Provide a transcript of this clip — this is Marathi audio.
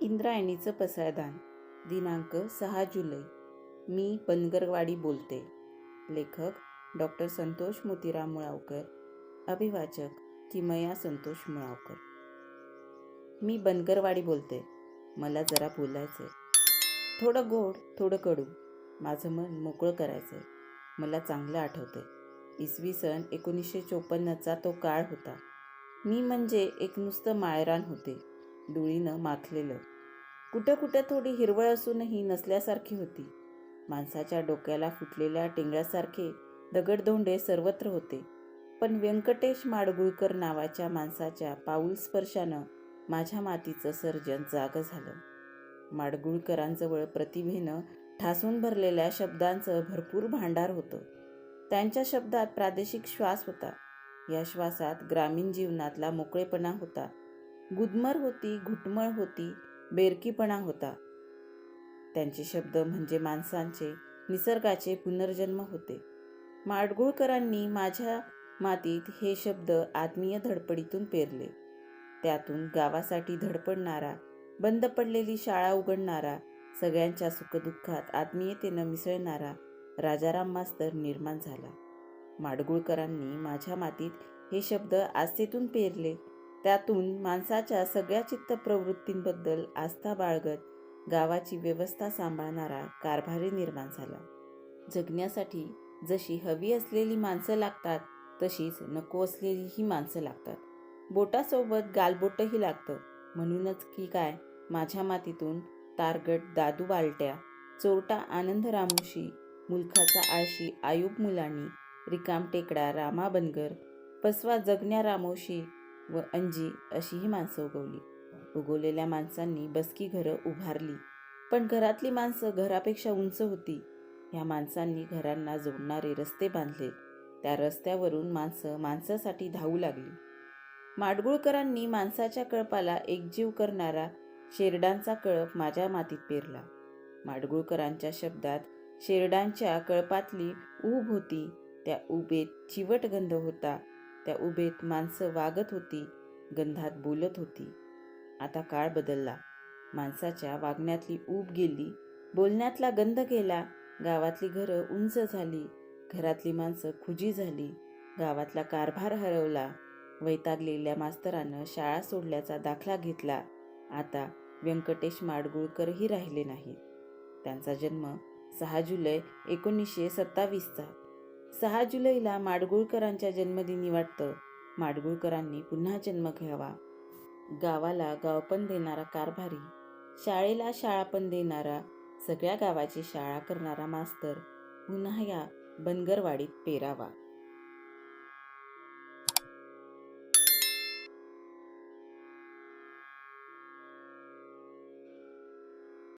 इंद्रायणीचं पसायदान दिनांक सहा जुलै. मी बनगरवाडी बोलते. लेखक डॉक्टर संतोष मोतीराम मुळावकर. अभिवाचक किमया संतोष मुळावकर. मी बनगरवाडी बोलते. मला जरा बोलायचं आहे थोडं गोड थोडं कडू. माझं मन मोकळं करायचं आहे मला चांगलं आठवतंय. इसवी सन एकोणीसशे चोपन्नचा तो काळ होता. मी म्हणजे एक नुसतं मायरान होते. डुळीनं माखलेलं कुठं कुठं थोडी हिरवळ असूनही नसल्यासारखी होती. माणसाच्या डोक्याला फुटलेल्या टेंगळ्यासारखे दगडधोंडे सर्वत्र होते. पण व्यंकटेश माडगुळकर नावाच्या माणसाच्या पाऊल स्पर्शानं माझ्या मातीचं सर्जन जागं झालं. माडगुळकरांजवळ प्रतिभेनं ठासून भरलेल्या शब्दांचं भरपूर भांडार होतं. त्यांच्या शब्दात प्रादेशिक श्वास होता. या श्वासात ग्रामीण जीवनातला मोकळेपणा होता. गुदमर होती घुटमळ होती बेरकीपणा होता. त्यांचे शब्द म्हणजे माणसांचे निसर्गाचे पुनर्जन्म होते. माडगुळकरांनी माझ्या मातीत हे शब्द आत्मीय धडपडीतून पेरले. त्यातून गावासाठी धडपडणारा बंद पडलेली शाळा उघडणारा सगळ्यांच्या सुखदुःखात आत्मीयतेनं मिसळणारा राजाराम मास्तर निर्माण झाला. माडगुळकरांनी माझ्या मातीत हे शब्द आस्थेतून पेरले. त्यातून माणसाच्या सगळ्या चित्त प्रवृत्तींबद्दल आस्था बाळगत गावाची व्यवस्था सांभाळणारा कारभारी निर्माण झाला. जगण्यासाठी जशी हवी असलेली माणसं लागतात तशीच नको असलेली ही माणसं लागतात. बोटासोबत गालबोटही लागतं. म्हणूनच की काय माझ्या मातीतून तारगट दादू बालट्या चोरटा आनंद रामोशी मुलखाचा आळशी आयुब मुलानी रिकाम टेकडा रामा बनगर पसवा जगण्या रामोशी व अंजी अशी ही माणसं उगवली. उगवलेल्या माणसांनी बसकी घरं उभारली. पण घरातली माणसं घरापेक्षा उंच होती. ह्या माणसांनी घरांना जोडणारे रस्ते बांधले. त्या रस्त्यावरून माणसं माणसासाठी धावू लागली. माडगुळकरांनी माणसाच्या कळपाला एकजीव करणारा शेरडांचा कळप माझ्या मातीत पेरला. माडगुळकरांच्या शब्दात शेरडांच्या कळपातली ऊब होती. त्या उबेत चिवट गंध होता. त्या उबेत माणसं वागत होती गंधात बोलत होती. आता काळ बदलला. माणसाच्या वागण्यातली ऊब गेली. बोलण्यातला गंध गेला. गावातली घरं उंच झाली. घरातली माणसं खुजी झाली. गावातला कारभार हरवला. वैतागलेल्या मास्तरानं शाळा सोडल्याचा दाखला घेतला. आता व्यंकटेश माडगुळकरही राहिले नाहीत. त्यांचा जन्म सहा जुलै एकोणीसशे सत्तावीसचा. सहा जुलैला माडगुळकरांच्या जन्मदिनी वाटतं. माडगुळकरांनी पुन्हा जन्म घ्यावा. गावाला गावपण देणारा कारभारी शाळेला शाळापण देणारा सगळ्या गावाची शाळा करणारा मास्तर पुन्हा या बनगरवाडीत पेरावा.